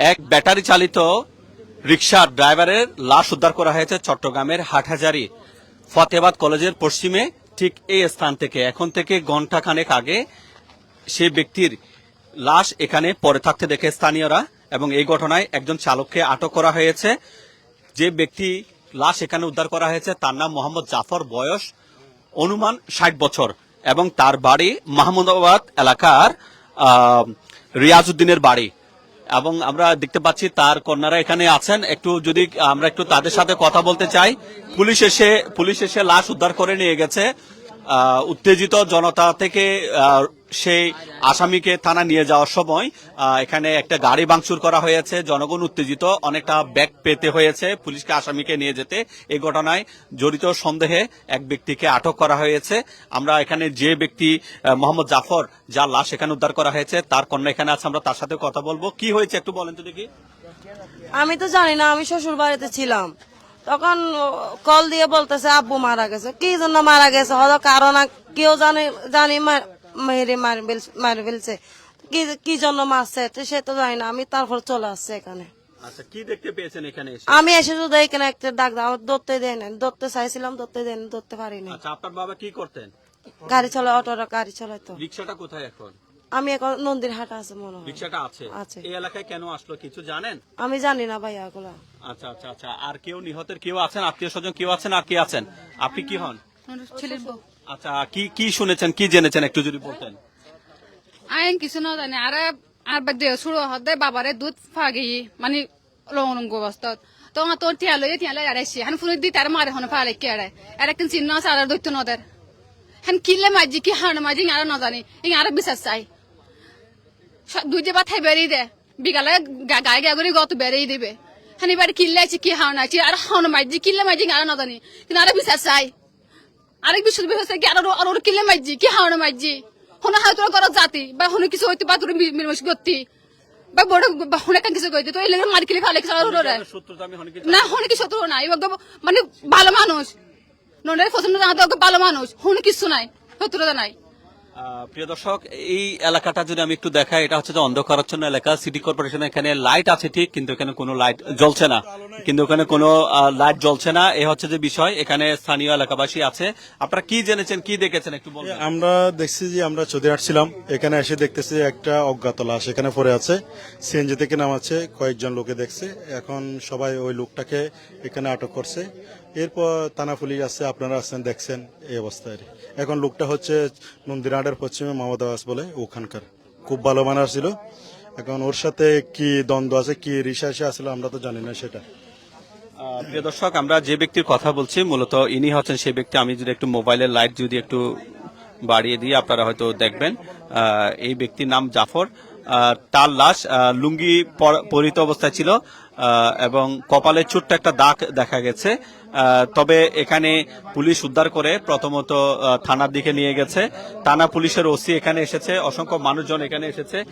এক ব্যাটারি চালিত রিক্সার ড্রাইভারের লাশ উদ্ধার করা হয়েছে চট্টগ্রামের হাটহাজারি ফতেবাদ কলেজের পশ্চিমে। ঠিক এই স্থান থেকে এখন থেকে ঘণ্টা খানেক আগে সে ব্যক্তির লাশ এখানে পড়ে থাকতে দেখে স্থানীয়রা এবং এই ঘটনায় একজন চালককে আটক করা হয়েছে। যে ব্যক্তি লাশ এখানে উদ্ধার করা হয়েছে তার নাম মোহাম্মদ জাফর বয়স অনুমান ষাট বছর এবং তার বাড়ি মাহমুদাবাদ এলাকার আহ, রিয়াজউদ্দিনের বাড়ি। এবং আমরা দেখতে পাচ্ছি তার কন্যারা এখানে আছেন। একটু যদি আমরা একটু তাদের সাথে কথা বলতে চাই, পুলিশ এসে পুলিশ এসে লাশ উদ্ধার করে নিয়ে গেছে। উত্তেজিত জনতা থেকে সেই আসামিকে থানা নিয়ে যাওয়ার সময় এখানে একটা গাড়ি ভাঙচুর করা হয়েছে। জনগণ উত্তেজিত, অনেকটা ব্যাগ পেতে হয়েছে পুলিশকে, আসামিকে নিয়ে যেতে। এই ঘটনায় জড়িত সন্দেহে এক ব্যক্তিকে আটক করা হয়েছে। আমরা এখানে যে ব্যক্তি মোহাম্মদ জাফর, যার লাশ এখানে উদ্ধার করা হয়েছে, তার কন্যা এখানে আছে, আমরা তার সাথে কথা বলব। কি হয়েছে একটু বলেন তো দেখি। আমি তো জানি না, আমি শ্বশুর বাড়িতে ছিলাম। তখন কল দিয়ে বলতেছে আব্বু মারা গেছে। কি জন্য মারা গেছে? হয়তো কারণ কেউ জানে জানি মেরে মারি ফেলছে। কি কি জন্য মারছে? সে তো জানি না আমি তারপর চলে আসছে এখানে। আচ্ছা কি দেখতে পেয়েছেন এখানে এসে? আমি এসে শুধু এখানে একটা ডাক দাও ধরতে দেয় না ধরতে চাইছিলাম ধরতে দেন ধরতে পারিনি আচ্ছা আপনার বাবা কি করতেন? গাড়ি চলে অটো গাড়ি চলাইতো রিক্সাটা কোথায় এখন? আমি এখন নন্দীর হাট আছে মনে হয়। রিক্সাটা আছে। আছে। এই এলাকায় কেন আসলো কিছু জানেন? আমি জানি না ভাইয়া এগুলা। আচ্ছা আচ্ছা আচ্ছা। আর কেউ নিহতের কেউ আছেন? আত্মীয় স্বজন কেউ আছেন আর কি আছেন? আপনি কি হন? ছেলের বউ। আচ্ছা কি কি শুনেছেন কি জেনেছেন? একটু যদি বলতেন। আইন কিছু না জানি। আর আর বাদ দিয়ে শুরু হতে বাবারে দুধ ফাগি মানে লঙ্গ অবস্থাত। তো তোর টিয়া লই টিয়া লই আড়াইছি হান ফুল দি তার মারে হন ফালে কে আড়াই আর একদিন চিহ্ন আছে আর দৈত্য নদের। হান কিলে মাজি কি হান মাজি আর না জানি। ইং আর বিশ্বাস চাই। দুই যে বাথাই বেরিয়ে দে। বিকালে গায়ে গায়ে করে গত বেরিয়ে দিবে। হান এবার কিল্লে আছে, কি হান আছে, আর হান মাজি কিল্লে মাজি আর না জানি। কিন্তু আর বিশ্বাস চাই। আরেক বিষয় হচ্ছে কি, আর আর কিলে মাইজি, কি হাওড় মাইজি। হনে হয়তো ঘর জাতি, বা হনে কিছু হইতে বা তোর মিলমিশ করতি। বা বড় হনে কান কিছু কইতে তো এই লেগে মার কিলে ফালে কিছু আর না, হনে কি শত্রু না এবার মানে ভালো মানুষ। ননের পছন্দ না ভালো মানুষ, হনে কিছু নাই, শত্রুতা নাই। প্রিয় দর্শক, এই এলাকাটা যদি আমি একটু দেখাই, এটা হচ্ছে যে অন্ধকারাচ্ছন্ন এলাকা। সিটি কর্পোরেশন এখানে লাইট আছে ঠিক, কিন্তু এখানে কোনো লাইট জ্বলছে না। কিন্তু এখানে কোনো লাইট জ্বলছে না। এ হচ্ছে যে বিষয়, এখানে স্থানীয় এলাকাবাসী আছে। আপনারা কি জেনেছেন, কি দেখেছেন একটু বলবেন? আমরা দেখছি যে আমরা চৌধুরীহাট ছিলাম। এখানে এসে দেখতেছি একটা অজ্ঞাত লাশ এখানে পড়ে আছে। সিএনজি থেকে নামাচ্ছে, কয়েকজন লোকে দেখছে। এখন সবাই ওই লোকটাকে এখানে আটক করছে। এরপর থানা পুলিশ আছে আপনারা আছেন দেখছেন এই অবস্থায় এখন লোকটা হচ্ছে নন্দিরহাটের পশ্চিমে মামাদাবাস বলে, ওখানকার। খুব ভালো মানার ছিল। এখন ওর সাথে কি দ্বন্দ্ব আছে, কি রিসার্চে আসলে, আমরা তো জানি না সেটা। প্রিয় দর্শক, আমরা যে ব্যক্তির কথা বলছি, মূলত ইনি হচ্ছেন সেই ব্যক্তি। আমি যদি একটু মোবাইলের লাইট যদি একটু বাড়িয়ে দিই, আপনারা হয়তো দেখবেন এই ব্যক্তির নাম জাফর। তার লাশ লুঙ্গি পর- পরিহিত অবস্থায় ছিল এবং কপালে ছোট্ট একটা দাগ দেখা গেছে। তবে এখানে পুলিশ উদ্ধার করে প্রথমত থানার দিকে নিয়ে গেছে। থানা পুলিশের ওসি এখানে এসেছে, অসংখ্য মানুষজন এখানে এসেছে।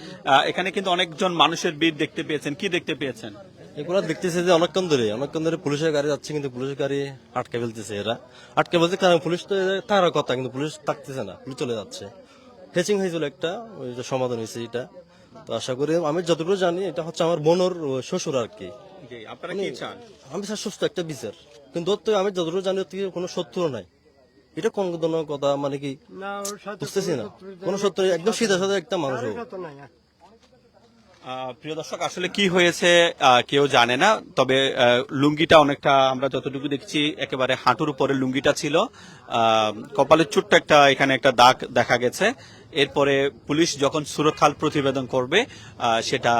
এখানে কিন্তু অনেকজন মানুষের ভিড় দেখতে পেয়েছেন। কি দেখতে পেয়েছেন? এগুলো দেখতেছে যে অনেকক্ষণ ধরে অনেকক্ষণ ধরে পুলিশের গাড়ি যাচ্ছে, কিন্তু পুলিশের গাড়ি আটকে ফেলতেছে এরা। আটকে ফেলছে কারণ পুলিশ তো থাকার কথা, কিন্তু পুলিশ থাকতেছে না, পুলিশ চলে যাচ্ছে। হেচিং হয়েছিল একটা সমাধান হয়েছে এটা। তো আশা করি আমি যতটুকু জানি এটা হচ্ছে আমার বোনর শ্বশুর আর কি আপনারা কি চান? আমি স্যার সুস্থ একটা বিচার। কিন্তু ওর তো আমি যতটুকু জানি ওর থেকে কোনো শত্রু নাই। এটা কোন ধরনের কথা মানে কি বুঝতেছি না। কোনো শত্রু একদম সিধা সাধা একটা মানুষ ও। আহ, প্রিয় দর্শক আসলে কি হয়েছে আহ, কেউ জানে না তবে আহ, লুঙ্গিটা অনেকটা আমরা যতটুকু দেখছি একেবারে হাঁটুর উপরে লুঙ্গিটা ছিল। আহ, কপালের ছোট্ট একটা এখানে একটা দাগ দেখা গেছে। এরপরে পুলিশ যখন সুরক্ষাল প্রতিবেদন করবে সেটা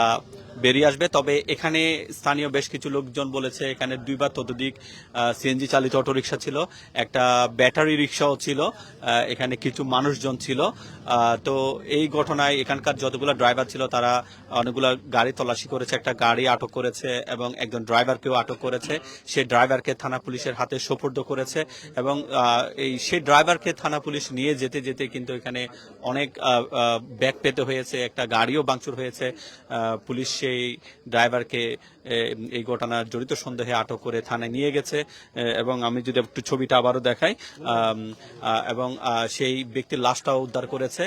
বেরিয়ে আসবে। তবে এখানে স্থানীয় বেশ কিছু লোকজন বলেছে, এখানে দুইবার ততোধিক সিএনজি চালিত অটোরিকশা ছিল, একটা ব্যাটারি রিক্সাও ছিল এখানে কিছু মানুষজন ছিল। তো এই ঘটনায় এখানকার যতগুলো ড্রাইভার ছিল, তারা অনেকগুলো গাড়ি তল্লাশি করেছে, একটা গাড়ি আটক করেছে এবং একজন ড্রাইভারকেও আটক করেছে। সে ড্রাইভারকে থানা পুলিশের হাতে সোপর্দ করেছে এবং এই সে ড্রাইভারকে থানা পুলিশ নিয়ে যেতে যেতে কিন্তু এখানে অনেক ব্যাগ পেতে হয়েছে, একটা গাড়িও বাংচুর হয়েছে। পুলিশ সেই সেই ড্রাইভারকে এই ঘটনার জড়িত সন্দেহে আটক করে থানায় নিয়ে গেছে এবং আমি যদি একটু ছবিটা আবারও দেখাই এবং সেই ব্যক্তির লাশটাও উদ্ধার করেছে।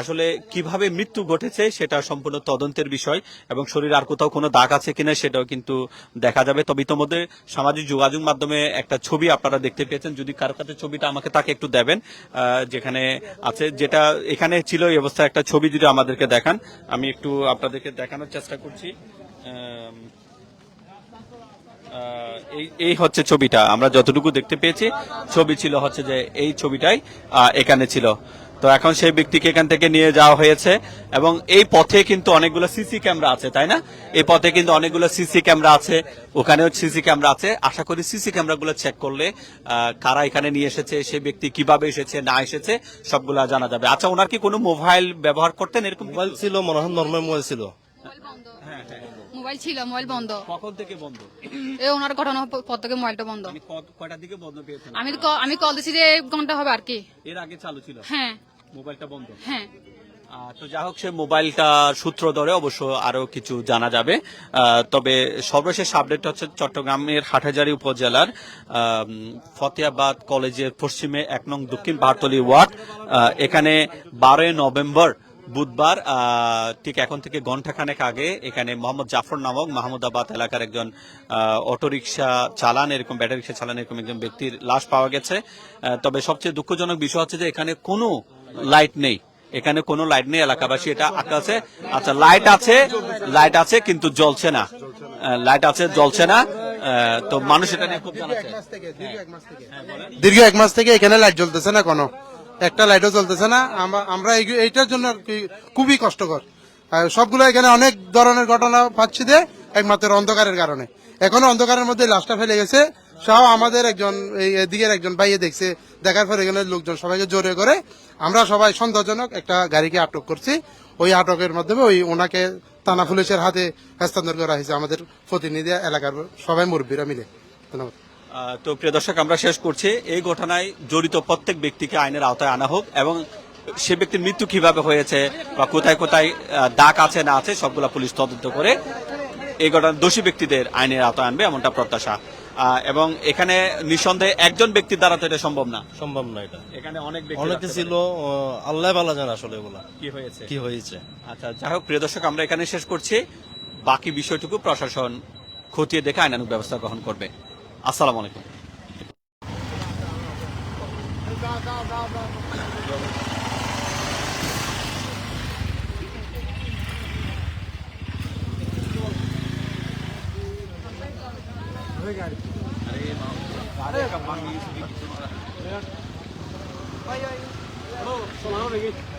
আসলে কীভাবে মৃত্যু ঘটেছে সেটা সম্পূর্ণ তদন্তের বিষয়, এবং শরীরে আর কোথাও কোনো দাগ আছে কিনা সেটাও কিন্তু দেখা যাবে। তবে ইতোমধ্যে সামাজিক যোগাযোগ মাধ্যমে একটা ছবি আপনারা দেখতে পেয়েছেন। যদি কারও কাছে ছবিটা আমাকে তাকে একটু দেবেন যেখানে আছে, যেটা এখানে ছিল এই অবস্থায় একটা ছবি যদি আমাদেরকে দেখান, আমি একটু আপনাদেরকে দেখানোর চেষ্টা করছি। আহ, এই হচ্ছে ছবিটা। আমরা যতটুকু দেখতে পেয়েছি ছবি ছিল হচ্ছে যে এই ছবিটাই এখানে ছিল। তো এখন সেই ব্যক্তিকে এখান থেকে নিয়ে যাওয়া হয়েছে এবং এই পথে কিন্তু অনেকগুলো সিসি ক্যামেরা আছে তাই না? এই পথে কিন্তু অনেকগুলো সিসি ক্যামেরা আছে ওখানেও সিসি ক্যামেরা আছে। আশা করি সিসি ক্যামেরাগুলো চেক করলে কারা এখানে নিয়ে এসেছে সেই ব্যক্তি কীভাবে এসেছে না এসেছে সবগুলা জানা যাবে। আচ্ছা ওনার কি কোনো মোবাইল ব্যবহার করতেন এরকম? মোবাইল ছিল মনে হয় নর্মাল মোবাইল ছিল। মোবাইল বন্ধ। মোবাইল ছিল মোবাইল বন্ধ। কখন থেকে বন্ধ? এই ওনার ঘটনা পর থেকে মোবাইলটা বন্ধ। ক- কয়টার দিকে বন্ধ পেয়েছেন আমি ক- আমি কল দিছি যে এক ঘণ্টা হবে আর কি। এর আগে চালু ছিল? হ্যাঁ। মোবাইলটা বন্ধ? হ্যাঁ। আহ, তো যা হোক সে মোবাইলটা সূত্র ধরে অবশ্য আরও কিছু জানা যাবে। আহ, তবে সর্বশেষ আপডেট হচ্ছে চট্টগ্রামের হাটহাজারী উপজেলার আম, ফতেয়াবাদ কলেজের পশ্চিমে এক নং দক্ষিণ বাহারতলি ওয়ার্ড। আহ, এখানে বারোই নভেম্বর বুধবার ঠিক এখন থেকে ঘন্টাখানেক আগে এখানে মোহাম্মদ জাফর নামক মাহমুদাবাদ এলাকার একজন অটোরিকশা চালান, এরকম ব্যাটারি রিক্সা চালান এরকম একজন ব্যক্তির লাশ পাওয়া গেছে। তবে সবচেয়ে দুঃখজনক বিষয় হচ্ছে যে এখানে কোনো লাইট নেই। এখানে কোনো লাইট নেই, এলাকাবাসী এটা আছে। আচ্ছা লাইট আছে লাইট আছে, কিন্তু জ্বলছে না। লাইট আছে, জ্বলছে না। তো মানুষ এটা নিয়ে খুব দীর্ঘ এক মাস থেকে এখানে লাইট জ্বলতেছে না কোনো? একটা লাইটও জ্বলতেছে না। আমরা এইটার জন্য আর কি খুবই কষ্টকর। সবগুলো এখানে অনেক ধরনের ঘটনা পাচ্ছি যে একমাত্র অন্ধকারের কারণে। এখনও অন্ধকারের মধ্যে লাশটা ফেলে গেছে। সহ আমাদের একজন, এই এদিকের একজন ভাইয়ে দেখছে। দেখার পর এখানে লোকজন সবাইকে জোরে করে। আমরা সবাই সন্দেহজনক একটা গাড়িকে আটক করছি। ওই আটকের মাধ্যমে ওই ওনাকে থানা পুলিশের হাতে হস্তান্তর করা হয়েছে। আমাদের প্রতিনিধি এলাকার সবাই মুরব্বীরা মিলে। ধন্যবাদ। তো প্রিয় দর্শক আমরা শেষ করছি। এই ঘটনায় জড়িত প্রত্যেক ব্যক্তিকে আইনের আওতায় আনা হোক এবং সে ব্যক্তির মৃত্যু কীভাবে হয়েছে বা কোথায় কোথায় দাগ আছে না আছে সবগুলা পুলিশ তদন্ত করে এই ঘটনার দোষী ব্যক্তিদের আইনের আওতায় আনবে এমনটা প্রত্যাশা। এবং এখানে নিঃসন্দেহে একজন ব্যক্তির দ্বারা তো এটা সম্ভব না। সম্ভব না এটা। এখানে অনেক অনেকে ছিল। আল্লাহ ভালো জানে আসলে এগুলা। কি হয়েছে? কি হয়েছে? আচ্ছা যাই হোক প্রিয় দর্শক আমরা এখানে শেষ করছি। বাকি বিষয়টুকু প্রশাসন খতিয়ে দেখে আইনানুগ ব্যবস্থা গ্রহণ করবে। আসসালামু আলাইকুম अरे कब भाई भाई हेलो सलाम अलैकुम